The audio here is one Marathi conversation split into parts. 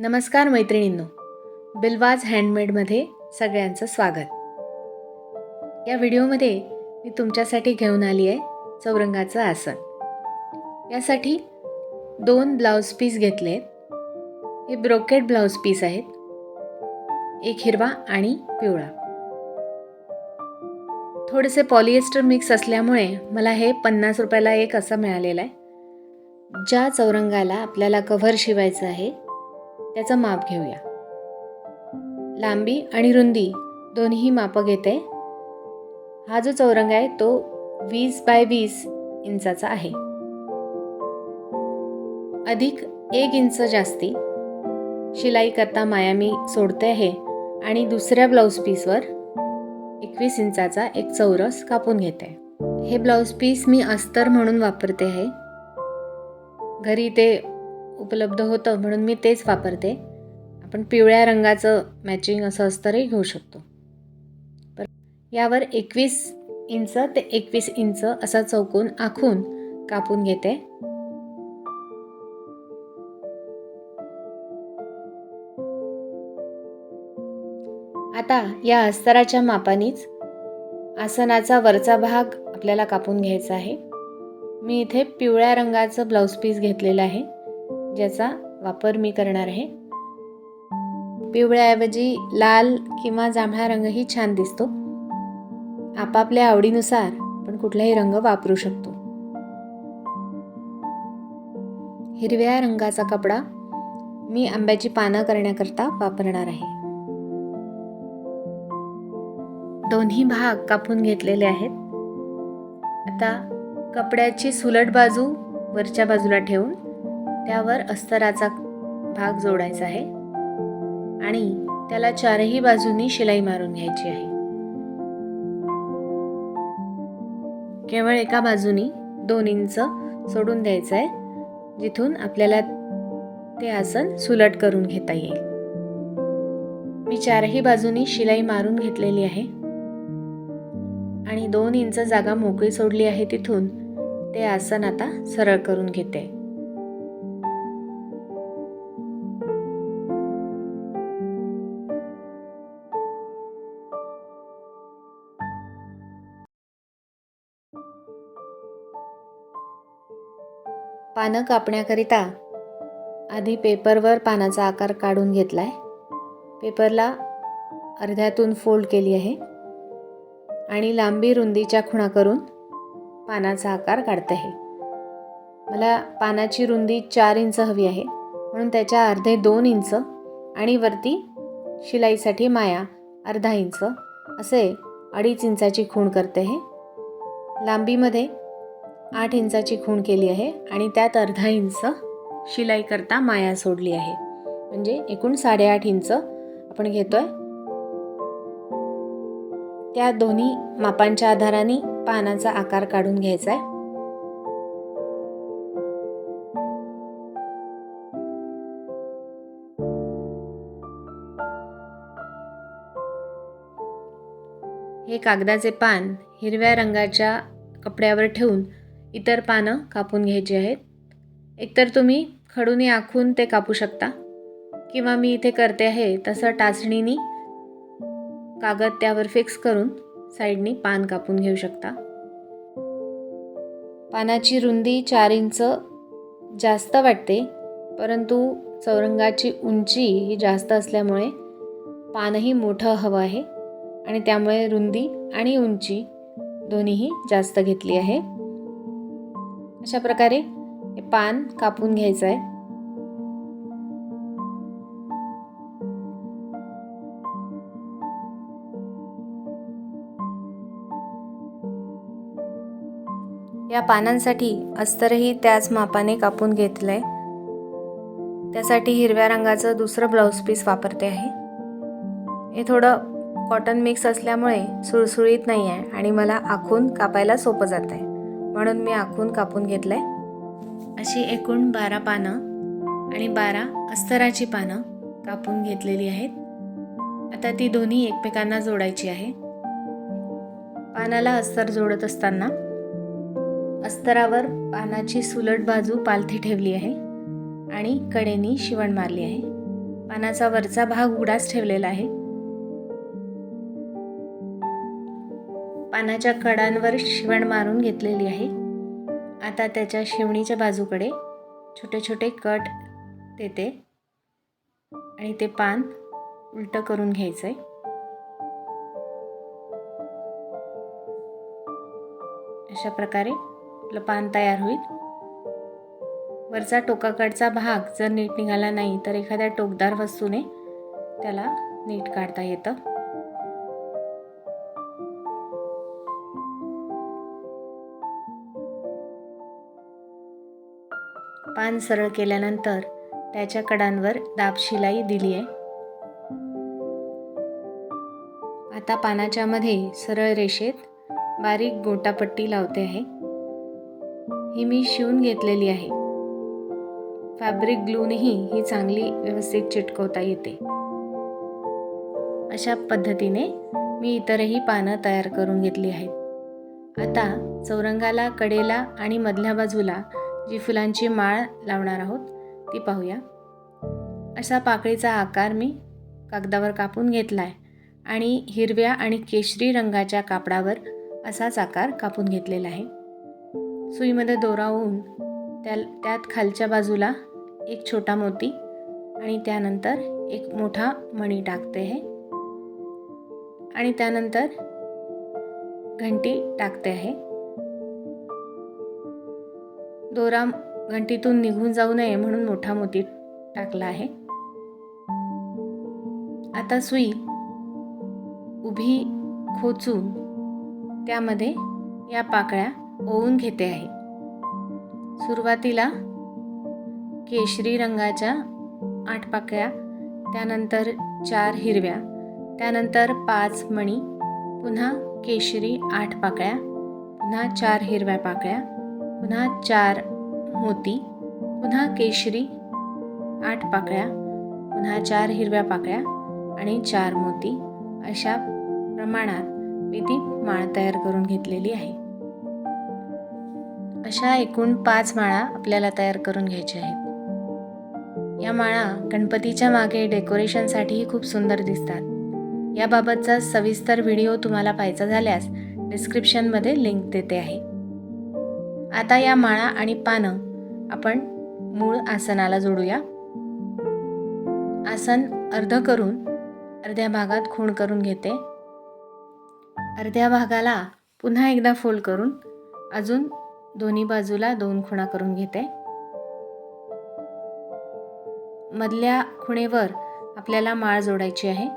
नमस्कार मैत्रिणींनो. बिलवाज हँडमेडमध्ये सगळ्यांचं स्वागत. या व्हिडिओमध्ये मी तुमच्यासाठी घेऊन आली आहे चौरंगाचं आसन. यासाठी दोन ब्लाऊज पीस घेतले आहेत. हे ब्रोकेड ब्लाऊज पीस आहेत. एक हिरवा आणि पिवळा. थोडेसे पॉलिएस्टर मिक्स असल्यामुळे मला हे पन्नास रुपयाला एक असं मिळालेलं आहे. ज्या चौरंगाला आपल्याला कव्हर शिवायचं आहे त्याचं माप घेऊया. लांबी आणि रुंदी दोन्ही मापं घेते. हा जो चौरंग आहे तो वीस बाय वीस इंचाचा आहे. अधिक एक इंच जास्ती शिलाई करता माया मी सोडते आहे आणि दुसऱ्या ब्लाऊज पीसवर एकवीस इंचाचा एक चौरस कापून घेते. हे ब्लाऊज पीस मी अस्तर म्हणून वापरते आहे घरी ते उपलब्ध होतं म्हणून मी तेच वापरते. आपण पिवळ्या रंगाचं मॅचिंग असं अस्तरही घेऊ शकतो. पर यावर एकवीस इंच ते एकवीस इंच असा चौकोन आखून कापून घेते. आता या अस्तराच्या मापानीच आसनाचा वरचा भाग आपल्याला कापून घ्यायचा आहे. मी इथे पिवळ्या रंगाचं ब्लाऊज पीस घेतलेलं आहे. ज्याचा वापर मी करणार आहे. पिवळ्याऐवजी लाल किंवा जांभळा रंगही छान दिसतो. आपापल्या आवडीनुसार आपण कुठलाही रंग वापरू शकतो. हिरव्या रंगाचा कपडा मी आंब्याची पानं करण्याकरता वापरणार आहे. दोन्ही भाग कापून घेतलेले आहेत. आता कपड्याची सुलट बाजू वरच्या बाजूला ठेवून त्यावर अस्तराचा भाग जोडायचा आहे आणि त्याला चारही बाजूंनी शिलाई मारून घ्यायची आहे. केवळ एका बाजूनी दोन इंच सोडून द्यायचं आहे जिथून आपल्याला ते आसन सुलट करून घेता येईल. मी चारही बाजूनी शिलाई मारून घेतलेली आहे आणि दोन इंच जागा मोकळी सोडली आहे तिथून ते आसन आता सरळ करून घेते. पानं कापण्याकरिता आधी पेपरवर पानाचा आकार काढून घेतला आहे पेपरला अर्ध्यातून फोल्ड केली आहे आणि लांबी रुंदीच्या खुणा करून पानाचा आकार काढते आहे. मला पानाची रुंदी चार इंच हवी आहे म्हणून त्याच्या अर्धे दोन इंच आणि वरती शिलाईसाठी माया अर्धा इंच असे अडीच इंचाची खूण करते आहे. लांबीमध्ये आठ इंचाची खूण केली आहे आणि त्यात अर्धा इंच शिलाई करता माया सोडली आहे. म्हणजे एकूण साडेआठ इंच आपण घेतोय. त्या दोन्ही मापांच्या आधाराने पानाचा आकार काढून घ्यायचा आहे. हे कागदाचे पान हिरव्या रंगाच्या कपड्यावर ठेवून इतर पानं कापून घ्यायची आहेत. एकतर तुम्ही खडूने आखून ते कापू शकता. किंवा मी इथे करते आहे तसं टाचणीनी कागद त्यावर फिक्स करून साईडनी पान कापून घेऊ शकता. पानाची रुंदी चार इंच जास्त वाटते परंतु चौरंगाची उंची ही जास्त असल्यामुळे पानही मोठं हवं आहे. आणि त्यामुळे रुंदी आणि उंची दोन्हीही जास्त घेतली आहे. अशा प्रकारे हे पान कापून घ्यायचं आहे या पानांसाठी अस्तरही त्याच मापाने कापून घेतलं आहे त्यासाठी हिरव्या रंगाचं दुसरं ब्लाऊज पीस वापरते आहे. हे थोडं कॉटन मिक्स असल्यामुळे सुळसुळीत नाही आहे आणि मला आखून कापायला सोपं जात आहे म्हणून मी आखून कापून घेतलं आहे अशी एकूण बारा पानं आणि बारा अस्तराची पानं कापून घेतलेली आहेत. आता ती दोन्ही एकमेकांना जोडायची आहे. पानाला अस्तर जोडत असताना अस्तरावर पानाची सुलट बाजू पालथी ठेवली आहे आणि कडेनी शिवण मारली आहे. पानाचा वरचा भाग उघडाच ठेवलेला आहे. पानाच्या कडांवर शिवण मारून घेतलेली आहे. आता त्याच्या शिवणीच्या बाजूकडे छोटे छोटे कट देते. आणि ते पान उलटं करून घ्यायचं आहे अशा प्रकारे आपलं पान तयार होईल. वरचा टोकाकडचा भाग जर नीट निघाला नाही तर एखाद्या टोकदार वस्तूने त्याला नीट काढता येतं. पान सरळ केल्यानंतर त्याच्या कडांवर दाब शिलाई दिली आहे. आता पानाच्या मध्ये सरळ रेषेत बारीक गोटापट्टी लावते आहे. ही मी शिवून घेतलेली आहे. फॅब्रिक ग्लूनेही ही चांगली व्यवस्थित चिटकवता येते. अशा पद्धतीने मी इतरही पानं तयार करून घेतली आहेत. आता चौरंगाला कडेला आणि मधल्या बाजूला जी फुलांची माळ लावणार आहोत ती पाहूया. असा पाकळीचा आकार मी कागदावर कापून घेतला आहे आणि हिरव्या आणि केशरी रंगाच्या कापडावर असाच आकार कापून घेतलेला आहे. सुईमध्ये दोरावून त्या त्यात खालच्या बाजूला एक छोटा मोती आणि त्यानंतर एक मोठा मणी टाकते आहे आणि त्यानंतर घंटी टाकते आहे. दोरा घंटीतून निघून जाऊ नये म्हणून मोठा मोती टाकला आहे. आता सुई उभी खोचून त्यामध्ये या पाकळ्या ओवून घेते आहे. सुरुवातीला केशरी रंगाच्या आठ पाकळ्या त्यानंतर चार हिरव्या त्यानंतर पाच मणी पुन्हा केशरी आठ पाकळ्या पुन्हा चार हिरव्या पाकळ्या पुन्हा चार मोती पुन्हा केशरी आठ पाकळ्या पुन्हा चार हिरव्या पाकळ्या आणि चार मोती. अशा प्रमाणात मी ती माळ तयार करून घेतलेली आहे. अशा एकूण पाच माळा आपल्याला तयार करून घ्यायच्या आहेत. या माळा गणपतीच्या मागे डेकोरेशनसाठीही खूप सुंदर दिसतात. याबाबतचा सविस्तर व्हिडिओ तुम्हाला पाहायचा झाल्यास डिस्क्रिप्शनमध्ये लिंक देते आहे. आता या माळा आणि पानं आपण मूळ आसनाला जोडूया. आसन अर्ध करून अर्ध्या भागात खूण करून घेते. अर्ध्या भागाला पुन्हा एकदा फोल्ड करून अजून दोन्ही बाजूला दोन खुणा करून घेते. मधल्या खुणेवर आपल्याला माळ जोडायची आहे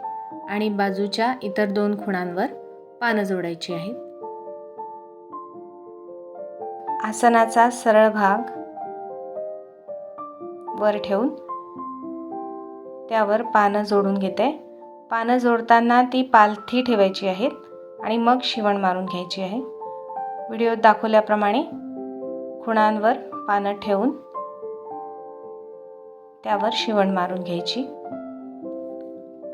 आणि बाजूच्या इतर दोन खुणांवर पानं जोडायची आहेत. आसनाचा सरळ भाग वर ठेवून त्यावर पानं जोडून घेते. पानं जोडताना ती पालथी ठेवायची आहेत आणि मग शिवण मारून घ्यायची आहे. व्हिडिओत दाखवल्याप्रमाणे खुणांवर पानं ठेवून त्यावर शिवण मारून घ्यायची.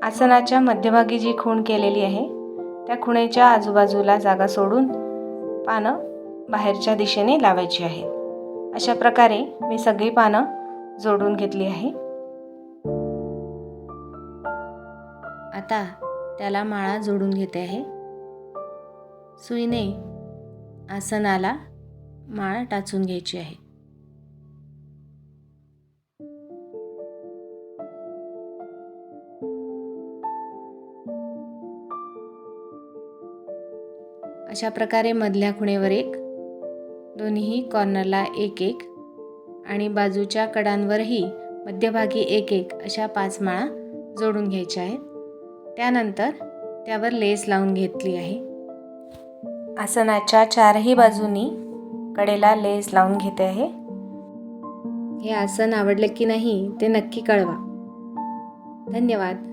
आसनाच्या मध्यभागी जी खूण केलेली आहे त्या खुणेच्या आजूबाजूला जागा सोडून पानं बाहेरच्या दिशेने लावायची आहेत अशा प्रकारे मी सगळी पानं जोडून घेतली आहे. आता त्याला माळा जोडून घेते आहे. सुईने आसनाला माळ टाचून घ्यायची आहे. अशा प्रकारे मधल्या खुणेवर एक दोन्हीही कॉर्नरला एक एक आणि बाजूच्या कडांवरही मध्यभागी एक एक अशा पाच माळा जोडून घ्यायच्या आहेत. त्यानंतर त्यावर लेस लावून घेतली आहे. आसनाच्या चारही बाजूनी कडेला लेस लावून घेते आहे. हे आसन आवडलं की नाही ते नक्की कळवा. धन्यवाद.